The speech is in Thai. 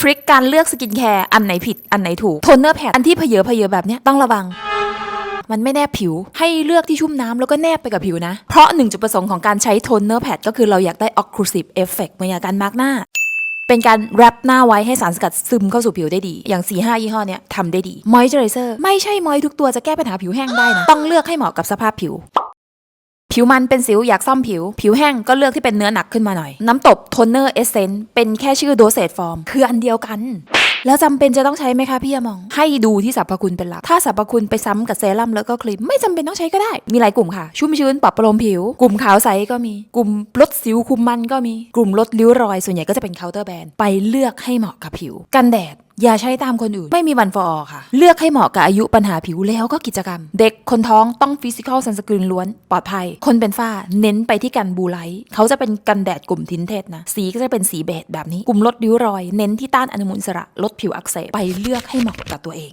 ทริคการเลือกสกินแคร์อันไหนผิดอันไหนถูกโทนเนอร์แพดอันที่เพเยอเพเยอแบบเนี้ยต้องระวัง มันไม่แนบผิวให้เลือกที่ชุ่มน้ำแล้วก็แนบไปกับผิวนะ เพราะหนึ่งจุดประสงค์ของการใช้โทนเนอร์แพดก็คือเราอยากได้ occlusive effect เหมือนอย่างการมาร์กหน้า เป็นการแรปหน้าไว้ให้สารสกัดซึมเข้าสู่ผิวได้ดี อย่าง 4 5 ยี่ห้อเนี้ยทำได้ดี moisturizer ไม่ใช่มอยทุกตัวจะแก้ปัญหาผิวแห้งได้นะต้องเลือกให้เหมาะกับสภาพผิว ผิวมันเป็นสิวอยากซ่อมผิว ผิวแห้งก็เลือกที่เป็นเนื้อหนักขึ้นมาหน่อย น้ำตบโทนเนอร์เอเซนต์เป็นแค่ชื่อโดเซตฟอร์มคืออันเดียวกันแล้วจำเป็นจะต้องใช้ไหมคะพี่ยมอง ให้ดูที่สรรพคุณเป็นหลัก ถ้าสรรพคุณไปซ้ำกับเซรั่มแล้วก็ครีมไม่จำเป็นต้องใช้ก็ได้ มีหลายกลุ่มค่ะ ชุ่มชื้นปรับประโลมผิว กลุ่มขาวใสก็มี กลุ่มลดสิวคุมมันก็มี กลุ่มลดริ้วรอย ส่วนใหญ่ก็จะเป็นเคาน์เตอร์แบรนด์ไปเลือกให้เหมาะกับผิว กันแดด อย่าใช้ตามคนอื่น ไม่มีวันฟอร์ค่ะ เลือกให้เหมาะกับอายุปัญหาผิวแล้วก็กิจกรรม เด็กคนท้องต้องฟิสิกอลซันสกรีนล้วน ปลอดภัย คนเป็นฝ้าเน้นไปที่กันบูไลท์เขาจะเป็นกันแดดกลุ่มทินเทสนะ สีก็จะเป็นสีเบจแบบนี้ กลุ่มลดริ้วรอย เน้นที่ต้านอนุมูลอิสระลดผิวอักเสบไปเลือกให้เหมาะกับตัวเอง